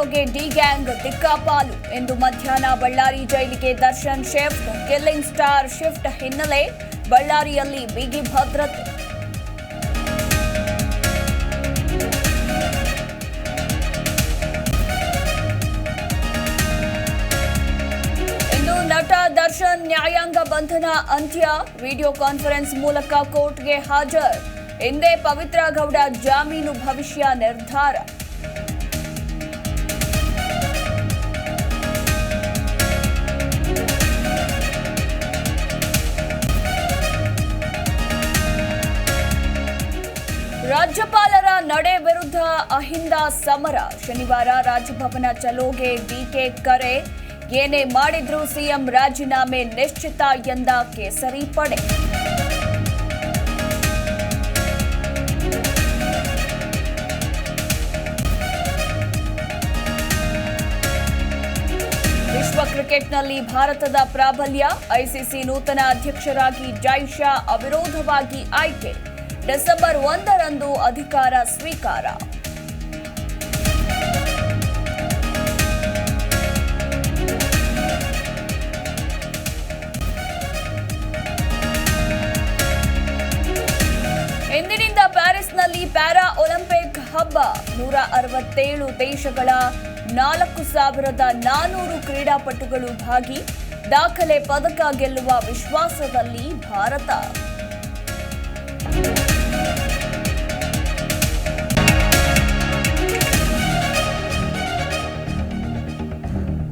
ಚಲೋಗೆ D gang ದಿಕ್ಕಾಪಾಲು ಎಂದು ಮಧ್ಯಾಹ್ನ ಬಳ್ಳಾರಿ ಜೈಲಿಗೆ Darshan shift killing star shift ಹಿನ್ನೆಲೆ ಬಳ್ಳಾರಿಯಲ್ಲಿ ಬಿಗಿ ಭದ್ರತೆ. ಇಂದು ನಟ ದರ್ಶನ್ ನ್ಯಾಯಾಂಗ ಬಂಧನ ಅಂತ್ಯ. ವಿಡಿಯೋ ಕಾನ್ಫರೆನ್ಸ್ ಮೂಲಕ ಕೋರ್ಟ್ಗೆ ಹಾಜರ್. ಹಿಂದೆ ಪವಿತ್ರ ಗೌಡ ಜಾಮೀನು ಭವಿಷ್ಯ ನಿರ್ಧಾರ. ರಾಜ್ಯಪಾಲರ ನಡೆ ವಿರುದ್ಧ ಅಹಿಂದ ಸಮರ. ಶನಿವಾರ ರಾಜಭವನ ಚಲೋಗೆ ಡಿಕೆ ಕರೆ. ಏನೇ ಮಾಡಿದ್ರೂ ಸಿಎಂ ರಾಜೀನಾಮೆ ನಿಶ್ಚಿತ ಎಂದ ಕೇಸರಿ ಪಡೆ. ವಿಶ್ವ ಕ್ರಿಕೆಟ್ನಲ್ಲಿ ಭಾರತದ ಪ್ರಾಬಲ್ಯ. ಐಸಿಸಿ ನೂತನ ಅಧ್ಯಕ್ಷರಾಗಿ ಜೈಶಾ ಅವಿರೋಧವಾಗಿ ಆಯ್ಕೆ. ಡಿಸೆಂಬರ್ ಒಂದರಂದು ಅಧಿಕಾರ ಸ್ವೀಕಾರ. ಇಂದಿನಿಂದ ಪ್ಯಾರಿಸ್ನಲ್ಲಿ ಪ್ಯಾರಾ ಒಲಿಂಪಿಕ್ ಹಬ್ಬ. ನೂರ ಅರವತ್ತೇಳು ದೇಶಗಳ ನಾಲ್ಕು ಸಾವಿರದ ನಾನೂರು ಕ್ರೀಡಾಪಟುಗಳು ಭಾಗಿ. ದಾಖಲೆ ಪದಕ ಗೆಲ್ಲುವ ವಿಶ್ವಾಸದಲ್ಲಿ ಭಾರತ.